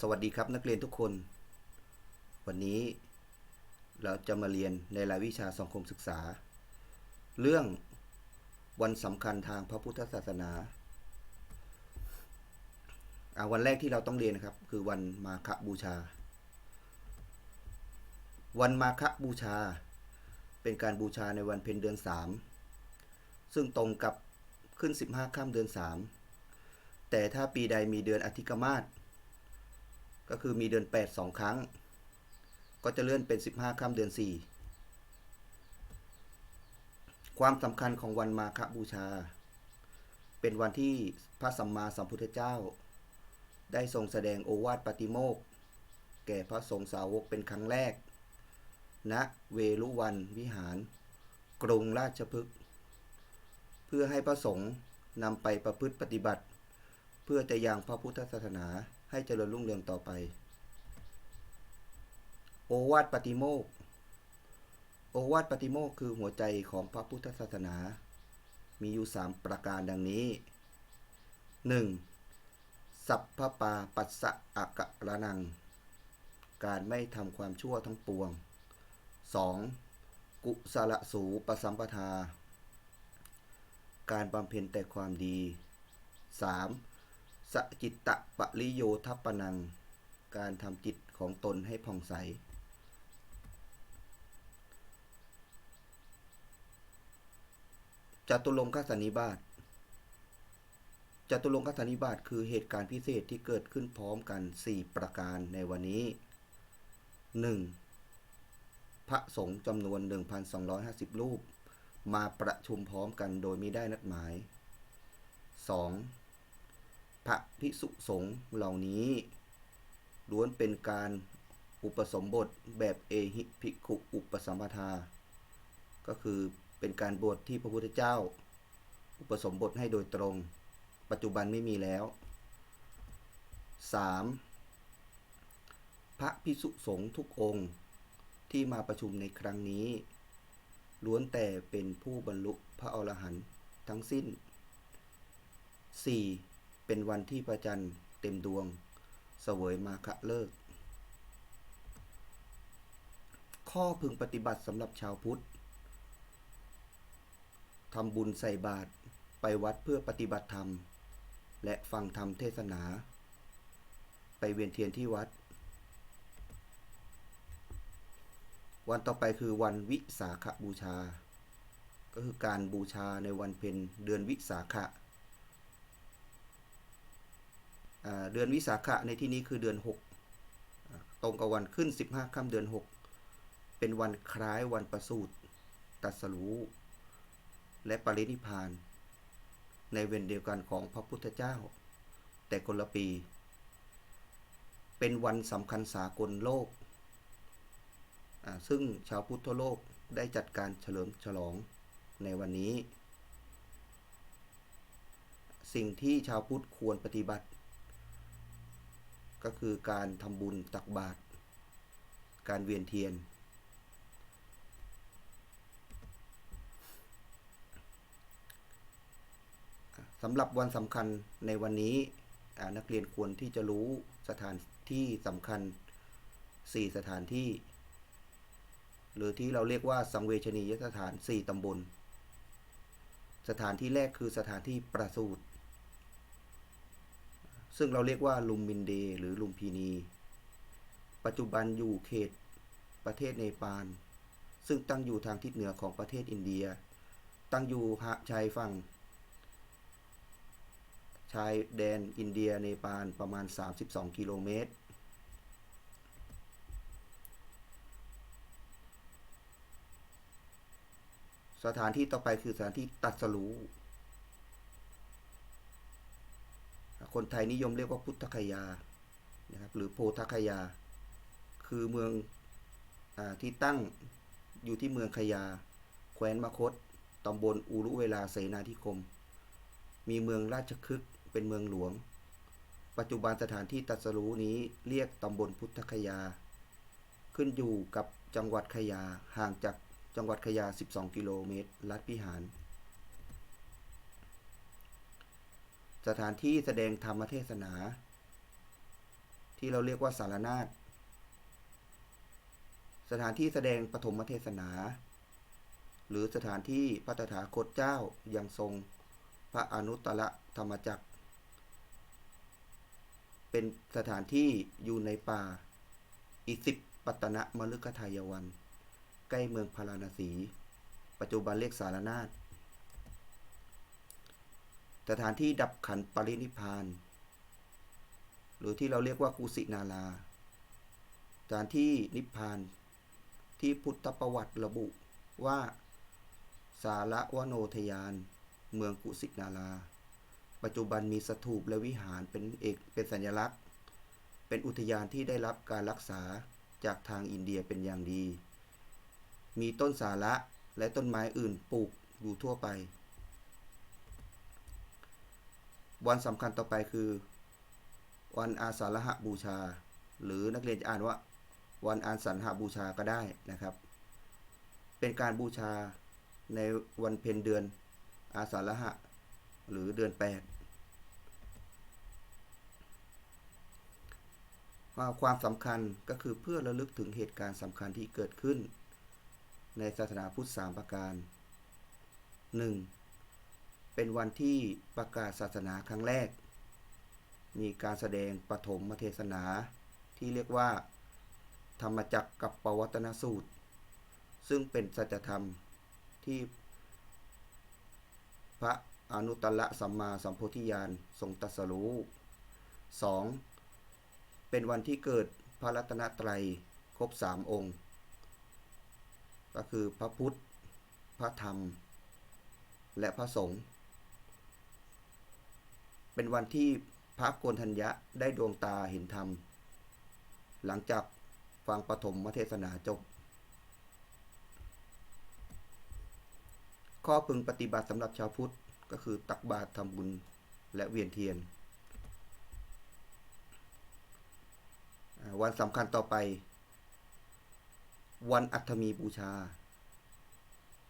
สวัสดีครับนักเรียนทุกคน วันนี้เราจะมาเรียนในรายวิชาสังคมศึกษา เรื่องวันสำคัญทางพระพุทธศาสนาอาวันแรกที่เราต้องเรียนนะครับ คือวันมาฆบูชา วันมาฆบูชา เป็นการบูชาในวันเพ็ญเดือนสามซึ่งตรงกับขึ้น 15ค่ำเดือน 3 แต่ถ้าปีใดมีเดือนอธิกมาศ ก็คือมีเดือน 8 2 ครั้ง ก็จะเลื่อนเป็น 15ค่ำเดือน 4 ความสำคัญของวันมาฆบูชา เป็นวันที่พระสัมมาสัมพุทธเจ้า ได้ทรงแสดงโอวาทปาติโมก แก่พระสงฆ์สาวกเป็นครั้งแรกณเวลุวันวิหาร กรุงราชพฤกษ์เพื่อให้พระสงฆ์นำไปประพฤติปฏิบัติ เพื่อจะยังพระพุทธศาสนา ให้เจริญรุ่งเรืองต่อไป โอวาทปาติโมก โอวาทปาติโมกคือหัวใจของพระพุทธศาสนา มีอยู่สามประการดังนี้ 1. สัพพปาปัสสะอะกะระนัง การไม่ทำความชั่วทั้งปวง 2. กุศละสูปสัมปทา การบำเพ็ญแต่ความดี 3. สจิตตะปริโยทัปปนัง การทำจิตของตนให้ผ่องใส จตุรงคสันนิบาตจตุรงคสันนิบาตคือเหตุการณ์พิเศษที่เกิดขึ้นพร้อมกัน 4 ประการในวันนี้ 1. พระสงฆ์จำนวน 1,250 รูป มาประชุมพร้อมกันโดยไม่ได้นัดหมาย 2. พระภิกษุสงฆ์เหล่านี้ล้วนเป็นการอุปสมบทแบบเอหิภิกขุอุปสัมปทา ก็คือเป็นการบวชที่พระพุทธเจ้า อุปสมบทให้โดยตรง ปัจจุบันไม่มีแล้ว 3. พระภิกษุสงฆ์ทุกองค์ที่มาประชุมในครั้งนี้ ล้วนแต่เป็นผู้บรรลุพระอรหันต์ทั้งสิ้น 4. เป็นวันที่พระจันทร์เต็มดวงเสวยมาฆะเลิก ข้อพึงปฏิบัติสำหรับชาวพุทธทำบุญใส่บาตรไปวัดเพื่อปฏิบัติธรรม และฟังธรรมเทศนา ไปเวียนเทียนที่วัด วันต่อไปคือวันวิสาขบูชา ก็คือการบูชาในวันเพ็ญเดือนวิสาขะอ่า เดือนวิสาขะในที่นี้คือเดือน 6 ตรงกับวันขึ้น 15ค่ำเดือน 6 เป็นวันคล้ายวันประสูติตัสรู้และปรินิพาน ในเวรเดียวกันของพระพุทธเจ้า แต่คนละปี เป็นวันสำคัญสากลโลก ซึ่งชาวพุทธโลกได้จัดการเฉลิมฉลองในวันนี้ สิ่งที่ชาวพุทธควรปฏิบัติ ก็คือการทำบุญตักบาตรการเวียนเทียน สำหรับวันสำคัญในวันนี้นักเรียนควรที่จะรู้สถานที่สำคัญ 4 สถานที่ หรือที่เราเรียกว่าสังเวชนียสถาน 4ตำบล สถานที่แรกคือสถานที่ประสูติ ซึ่งเราเรียกว่าลุมบินเด หรือลุมพินี ปัจจุบันอยู่เขตประเทศเนปาล ซึ่งตั้งอยู่ทางทิศเหนือของประเทศอินเดีย ตั้งอยู่ชายฝั่ง ชายแดนอินเดียเนปาลประมาณ 32 กิโลเมตร สถานที่ต่อไปคือสถานที่ตัสรู้ คนไทยนิยมเรียกว่าพุทธคยานะครับหรือโพธคยา คือเมืองอที่ตั้งอยู่ที่เมืองคยา แคว้นมคตตำบลอูรุเวลาเสนาธิคม มีเมืองราชคฤห์เป็นเมืองหลวง ปัจจุบันสถานที่ตัสรู้นี้เรียกตำบลพุทธคยา ขึ้นอยู่กับจังหวัดขยาห่างจากจังหวัดขยา 12 กิโลเมตร ลัดพิหาร สถานที่แสดงธรรมเทศนา ที่เราเรียกว่าสารนาฏสถานที่แสดงปฐมเทศนา หรือสถานที่พระตถาคตเจ้ายังทรง พระอนุตตรธรรมจักร เป็นสถานที่อยู่ในป่า อิสิปปัตตนะมฤคทายวัน ใกล้เมืองพาราณสี ปัจจุบันเรียกสารนาฏ สถานที่ดับขันปรินิพาน หรือที่เราเรียกว่ากุสินาราสถานที่นิพพาน ที่พุทธประวัติระบุว่า สาระวโนทยาน เมืองกุสินารา ปัจจุบันมีสถูปและวิหารเป็นเอกเป็นสัญลักษณ์ เป็นอุทยานที่ได้รับการรักษาจากทางอินเดียเป็นอย่างดี มีต้นสาระและต้นไม้อื่นปลูกอยู่ทั่วไป วันสำคัญต่อไปคือ วันอาสาฬหบูชา หรือนักเรียนจะอ่านว่า วันอาสันหบูชาก็ได้นะครับ เป็นการบูชาในวันเพ็ญเดือนอาสาฬหะ หรือเดือน8ว่าความสำคัญก็คือเพื่อระลึกถึงเหตุการณ์สำคัญที่เกิดขึ้น ในศาสนาพุทธสามประการ 1. เป็นวันที่ประกาศศาสนาครั้งแรก มีการแสดงปฐมเทศนาที่เรียกว่า ธรรมจักรกับปวัตนสูตร ซึ่งเป็นสัจธรรมที่พระอนุตตรสัมมาสัมโพธิญาณทรงตรัสรู้ 2. เป็นวันที่เกิดพระรัตนตรัยครบสามองค์ ก็คือพระพุทธ พระธรรม และพระสงฆ์ เป็นวันที่พระโกนทัญญะได้ดวงตาเห็นธรรม หลังจากฟังปฐมเทศนาจบ ข้อพึงปฏิบัติสำหรับชาวพุทธก็คือตักบาตรทำบุญและเวียนเทียน วันสำคัญต่อไป วันอัฐมีบูชา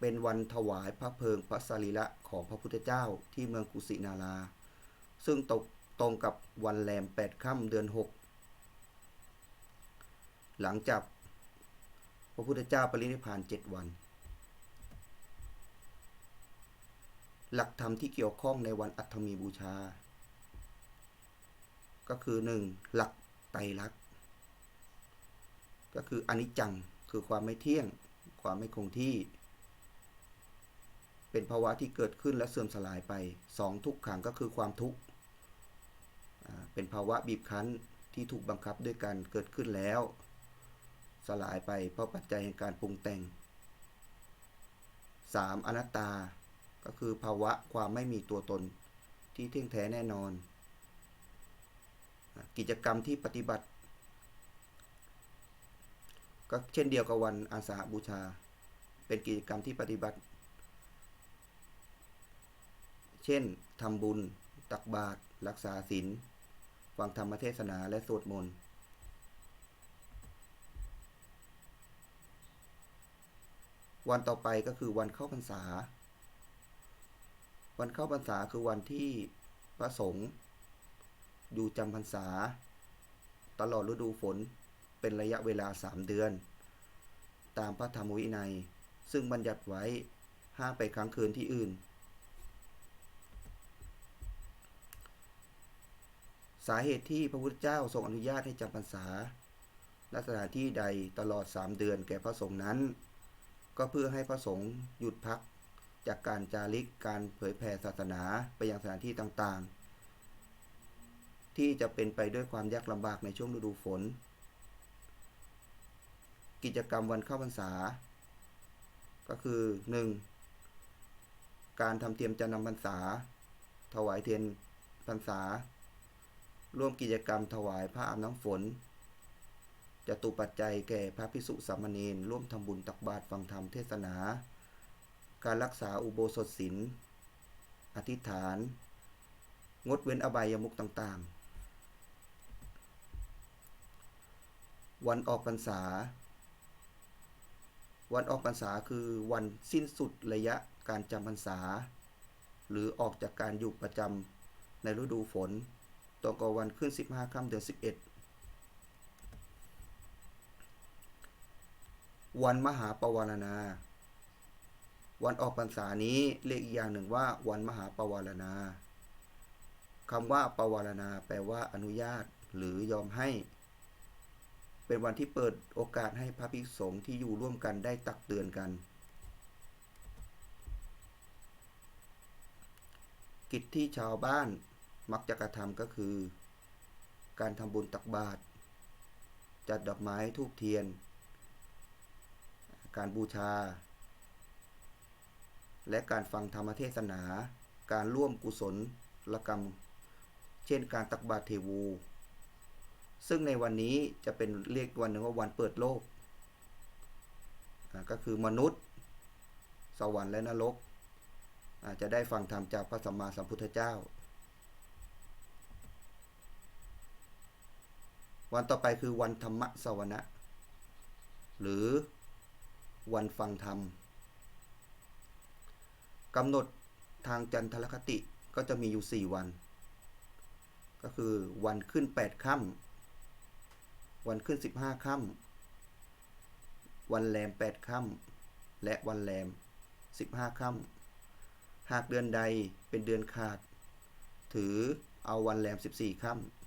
เป็นวันถวายพระเพลิงพระสรีระของพระพุทธเจ้าที่เมืองกุสินารา ซึ่งตกตรงกับวันแรมแปดค่ำเดือนหกหลังจากพระพุทธเจ้าปรินิพพานเจ็ดวัน หลักธรรมที่เกี่ยวข้องในวันอัฐมีบูชา ก็คือ 1. หลักไตรลักษณ์ก็คืออนิจจังคือความไม่เที่ยง ความไม่คงที่ เป็นภาวะที่เกิดขึ้นและเสื่อมสลายไป 2. ทุกขังก็คือความทุกข์ เป็นภาวะบีบคั้นที่ถูกบังคับด้วยการเกิดขึ้นแล้ว สลายไปเพราะปัจจัยแห่งการปรุงแต่ง 3. อนัตตา ก็คือภาวะความไม่มีตัวตนที่เที่ยงแท้แน่นอน กิจกรรมที่ปฏิบัติ ก็เช่นเดียวกับวันอาสาบูชา เป็นกิจกรรมที่ปฏิบัติ เช่นทำบุญ ตักบาตรรักษาศีล ฟังธรรมเทศนาและสวดมนต์วันต่อไปก็คือวันเข้าพรรษา วันเข้าพรรษาคือวันที่พระสงฆ์อยู่จำพรรษา ตลอดฤดูฝนเป็นระยะเวลาสามเดือน ตามพระธรรมวินัย ซึ่งบัญญัติไว้ห้ามไปค้างคืนที่อื่น สาเหตุที่พระพุทธเจ้าทรงอนุญาตให้จำพรรษาณสถานที่ใดตลอดสามเดือนแก่พระสงฆ์นั้น ก็เพื่อให้พระสงฆ์หยุดพักจากการจาริกการเผยแผ่ศาสนาไปยังสถานที่ต่างๆ ที่จะเป็นไปด้วยความยากลำบากในช่วงฤดูฝน กิจกรรมวันเข้าพรรษา ก็คือ 1. การทำเทียมจะนำพรรษา ถวายเทียนพรรษา ร่วมกิจกรรมถวายพระอาบน้ำฝนจะตุปัจจัยแก่พระพิสุสามเณรร่วมทำบุญตักบาตรฟังธรรมเทศนา การรักษาอุโบสถศีลอธิษฐาน งดเว้นอบายมุกต่างๆ วันออกพรรษา วันออกพรรษาคือวันสิ้นสุดระยะการจำพรรษา หรือออกจากการอยู่ประจำในฤดูฝน ต่อก่อวันขึ้น 15ค่ำเดือน11 วันมหาปวารณา วันออกพรรษานี้เรียกอีกอย่างหนึ่งว่า วันมหาปวารณาคำว่าปวารณาแปลว่าอนุญาต หรือยอมให้ เป็นวันที่เปิดโอกาสให้พระภิกษุสงฆ์ที่อยู่ร่วมกันได้ตักเตือนกัน กิจที่ชาวบ้าน มักจะกระทำก็คือ การทำบุญตักบาตรจัดดอกไม้ทูบเทียน การบูชา และการฟังธรรมเทศนา การร่วมกุศลละกรรม เช่นการตักบาตรเทวู ซึ่งในวันนี้จะเป็นเรียกวันหนึ่งว่าวันเปิดโลก ก็คือมนุษย์ สวรรค์และนรก จะได้ฟังธรรมจากพระสัมมาสัมพุทธเจ้า วันต่อไปคือวันธรรมสวนะ หรือวันฟังธรรมกำหนดทางจันทรคติก็จะมีอยู่ 4 วัน ก็คือวันขึ้น 8ค่ำวันขึ้น 15ค่ำวันแรม 8ค่ำและวันแรม 15ค่ำหากเดือนใดเป็นเดือนขาด ถือเอาวันแรม 14ค่ำ